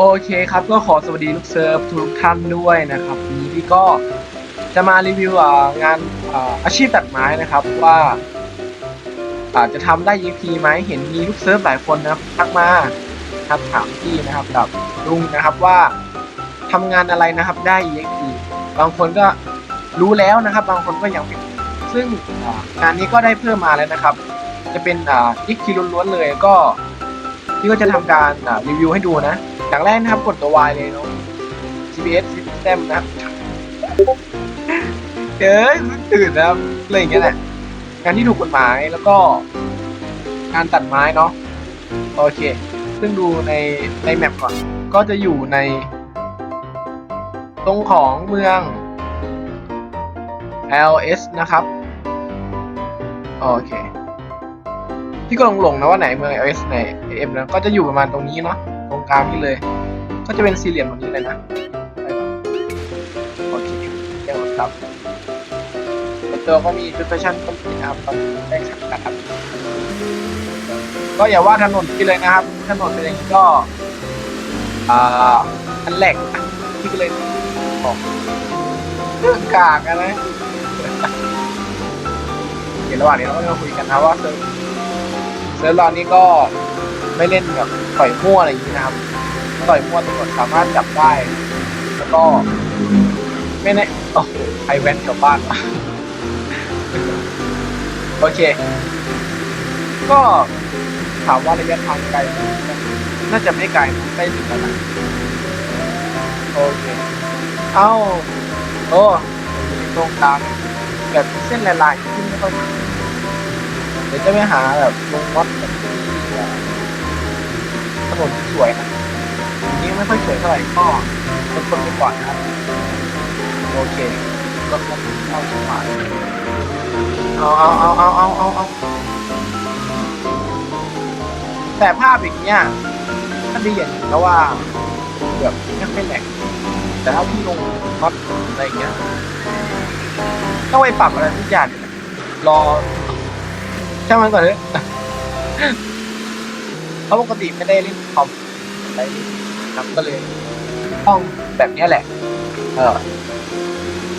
โอเคครับก็ขอสวัสดีลูกเซิร์ฟทุกท่านด้วยนะครับวันนี้พี่ก็จะมารีวิวงานอาชีพตัดไม้นะครับว่าอาจจะทำได้ EP ไหมเห็นมีลูกเซิร์ฟหลายคนนะครับทักมาครับถามพี่นะครับกับลุงนะครับว่าทำงานอะไรนะครับได้ EP บางคนก็รู้แล้วนะครับ บางคนก็ยังไม่ซึ่งงานนี้ก็ได้เพิ่มมาแล้วนะครับ จะเป็นอ่า EP ล้วนๆเลยก็พี่ก็จะทำการรีวิวให้ดูนะ อย่างแรกนะครับกดตัว Y เลยเนาะ GPS System นะครับเอ้ยตื่นนะครับอะไรอย่างเงี้ยแหละการที่ถูกกฎหมายแล้วก็การตัดไม้เนาะโอเค ซึ่งดูในในแมปก่อน ก็จะอยู่ใน ตรงของเมือง LS นะครับ โอเคพี่ก็หลงๆนะว่าไหนเมือง LS ไหน AM นะก็จะอยู่ประมาณตรงนี้เนาะ กลางนี่เลย ก็จะเป็นสี่เหลี่ยมตรงนี้เลยนะไปก่อนโอเคเรียบร้อยครับในตัวก็มีชุดแฟชั่นต้นปีนะครับตอนนี้ได้ขัดนะครับ ก็อย่าว่าถนนที่เลยนะครับ ถนนเป็นอย่างนี้ก็อ่าอันแหลกที่เลยบอกเรื่องกากอะนะเดี๋ยวระหว่างนี้เราก็มาคุยกันนะว่าเซิร์ฟเซิร์ฟเรานี้ก็ไม่เล่นแบบ ปล่อยมั่วอะไรอย่างนี้นะครับต่อยมั่วตำรวจสามารถจับได้ แล้วก็ไม่แน่โอ้โหใครแว้นกลับบ้านโอเค ก็ถามว่าระยะทางไกล น่าจะไม่ไกลใกล้ถึงแล้วนะโอเค เอ้า โอ้ตรงกลางแบบเส้นลายๆที่ไม่ค่อยเดี๋ยวจะไปหาแบบลงวัดแบบที่ ถนนสวยนะนี้ไม่ค่อยสวยเท่าไหร่ก็เป็นคนไปก่อนนะครับโอเครถมันเข้าชิบหายเอาเอาเอาเอาเอาเอาเอาแต่ภาพอย่างเงี้ยถ้าดีอย่างนี้แล้วว่าแบบไม่ค่อยแหลกแต่ถ้าพี่ลงน็อตอะไรเงี้ยต้องไปปรับอะไรทุกอย่างเลยนรอช่างมันก่อนเถอะ เพราะปกติไม่ได้เล่นคอมอะไรนครับก็เลยห้องแบบนี้แหละ เออ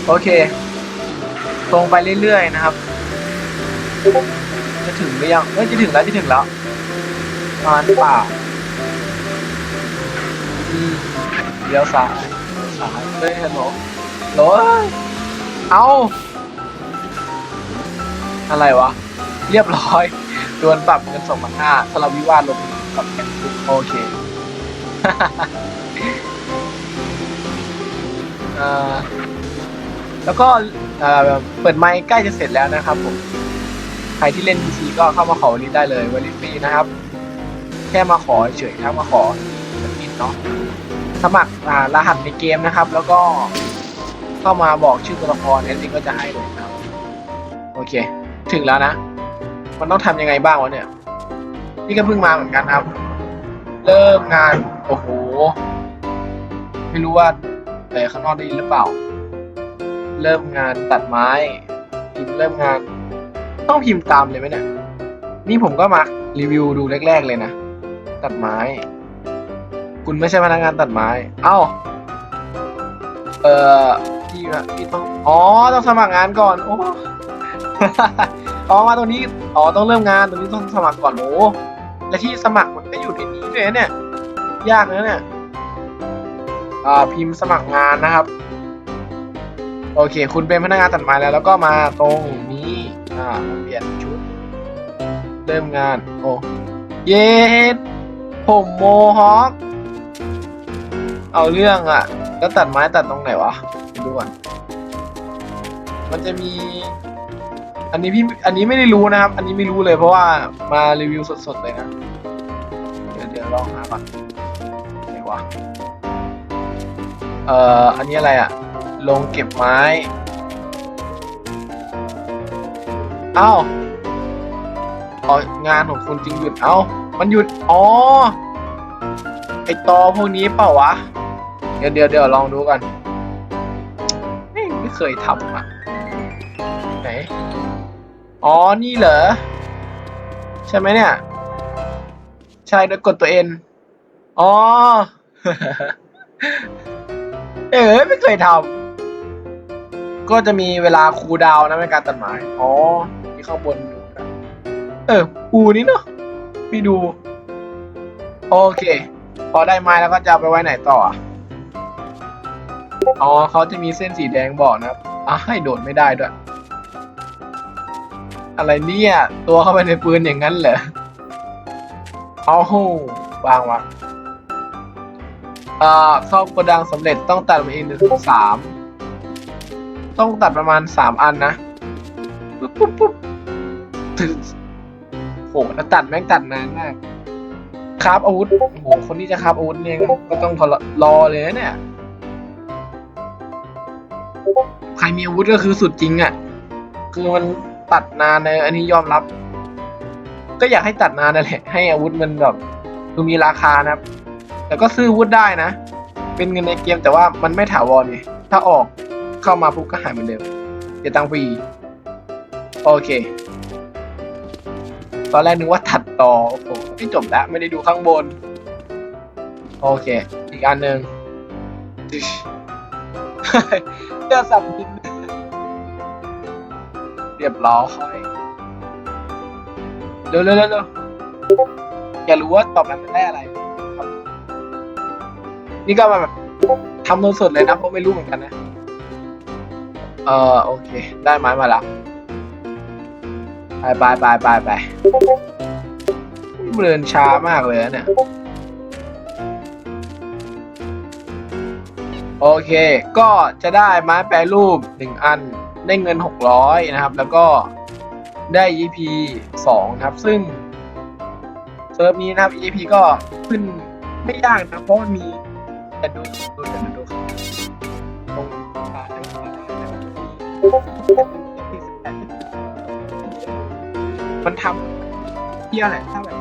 โอเค ตรงไปเรื่อยๆนะครับ จะถึงหรือยังเอ้ยจะถึงแล้วจะถึงแล้วมาหรือเปล่าเลี้ยวซ้ายซ้ายเฮ้ยฮัลโหลโหลเอาอะไรวะ เรียบร้อยโดนปรับเงินสองพันห้าสลับวิวาทลง กับแคปซูลโอเคเอ่อแล้วก็เปิดไมค์ใกล้จะเสร็จแล้วนะครับผม ใครที่เล่น PC ก็เข้ามาขอวันนี้ได้เลยวันนี้ฟรีนะครับ แค่มาขอเฉยๆครับมาขอสกินเนาะสมัครรหัสในเกมนะครับ แล้วก็เข้ามาบอกชื่อตัวละครแอดมินก็จะให้เลยครับ โอเค ถึงแล้วนะ มันต้องทำยังไงบ้างวะเนี่ย นี่ก็เพิ่งมาเหมือนกันครับ เริ่มงาน โอ้โห ไม่รู้ว่าแต่ข้างนอกได้ยินหรือเปล่า เริ่มงานตัดไม้พิมพ์เริ่มงาน ต้องพิมพ์ตามเลยไหมเนี่ย นี่ผมก็มารีวิวดูแรก ๆ เลยนะ ตัดไม้ คุณไม่ใช่พนักงานตัดไม้ เอ้า เอ่อพี่ว่าพี่ต้อง อ๋อ ต้องสมัครงานก่อน โอ้อ๋อมาตรงนี้ อ๋อ ต้องเริ่มงาน ตรงนี้ต้องสมัครก่อน โอ้ และที่สมัครมันก็อยู่ในนี้ด้วยเนี่ย ยากนะเนี่ยอ่าพิมพ์สมัครงานนะครับ โอเค คุณเป็นพนักงานตัดไม้แล้ว แล้วก็มาตรงนี้อ่าเปลี่ยนชุด เริ่มงาน โอ้เย็ดผมโมฮอคเอาเรื่องอะแล้วตัดไม้ตัดตรงไหนวะดูก่อนมันจะมี อันนี้พี่ อันนี้ไม่ได้รู้นะครับ อันนี้ไม่รู้เลยเพราะว่ามารีวิวสดๆเลยนะ ลองหาก่อนไหนวะเอ่อ อันนี้อะไรอะลงเก็บไม้เอ้าอ๋องานของคุณจริงหยุด เอ้า มันหยุด อ๋อ ไอตอพวกนี้เปล่าวะ เดี๋ยวเดี๋ยวเดี๋ยวลองดูกันไม่เคยทำอะ ไหน อ๋อ นี่เหรอ ใช่ไหมเนี่ย ใช่โดยกดตัวเอ็นอ๋อ เอ๋ไม่เคยทำก็จะมีเวลาคูลดาวน์นะในการตัดไม้อ๋อที่ข้างบนดูนะเออปูนี้เนาะพี่ดู โอเค พอได้ไม้แล้วก็จะเอาไปไว้ไหนต่ออะอ๋อเขาจะมีเส้นสีแดงบอกนะครับอะให้โดดไม่ได้ด้วย อะไรเนี่ย ตัวเข้าไปในปืนอย่างนั้นเหรอเอาหูวางวางเอ่อเข้าโกดังสำเร็จต้องตัดมาเองหนึ่งสาม ต้องตัดประมาณสามอันนะ ปุ๊บปุ๊บปุ๊บถึงโหแล้วตัดแม่งตัดนานมากคราฟอาวุธโอ้โหคนที่จะคราฟอาวุธเนี่ยก็ต้องทรรอเลยนะเนี่ย ใครมีอาวุธก็คือสุดจริงอะ่ะ คือมันตัดนานในอันนี้ยอมรับ ก็อยากให้ตัดนานนั่นแหละ ให้อาวุธมันแบบคือมีราคานะครับ แต่ก็ซื้ออาวุธได้นะ เป็นเงินในเกมแต่ว่ามันไม่ถาวรไงถ้าออกเข้ามาปุ๊บก็หายเหมือนเดิมเดี๋ยวตังค์ฟรีโอเค ตอนแรกนึกว่าตัดต่อ โอ้โหไม่จบแล้ว ไม่ได้ดูข้างบน โอเค อีกอันหนึ่งเลือดสับดินเรียบร้อย เร็วเร็วเร็วเร็วอยากรู้ว่าตอบนั้นเป็นได้อะไรครับ นี่ก็มาแบบทำสดเลยนะเพราะไม่รู้เหมือนกันนะ เออโอเค ได้ไม้มาแล้วไปไปไปไปไปเดินช้ามากเลยเนี่ย โอเค ก็จะได้ไม้แปรรูปหนึ่งอันได้เงินหกร้อยนะครับ แล้วก็ ได้ EP สองครับ ซึ่งเซิร์ฟนี้นะครับ EP ก็ขึ้นไม่ยากนะเพราะมันมีแต่ดูดูแต่ดูตรงขาทางขวามันทำเที่ยอะไรถ้าแบบ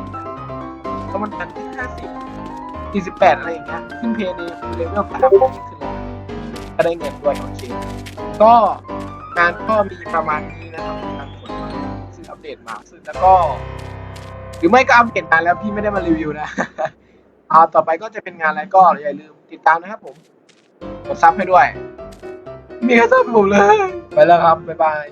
ก็มันตันที่ห้าสิบสี่สิบแปดอะไรอย่างเงี้ยขึ้นเพย์ในเลเวลสามขึ้นแล้วก็ได้เงินด้วยโอเคก็งานก็มีประมาณนี้นะครับ เดตมาซึ่งแล้วก็ หรือไม่ก็อัปเดตมานแล้วพี่ไม่ได้มารีวิวนะอ่าต่อไปก็จะเป็นงานอะไรก็อย่าลืมติดตามนะครับผมกดซับให้ด้วยมีแค่ซับผมเลย ไปแล้วครับ บ๊ายบาย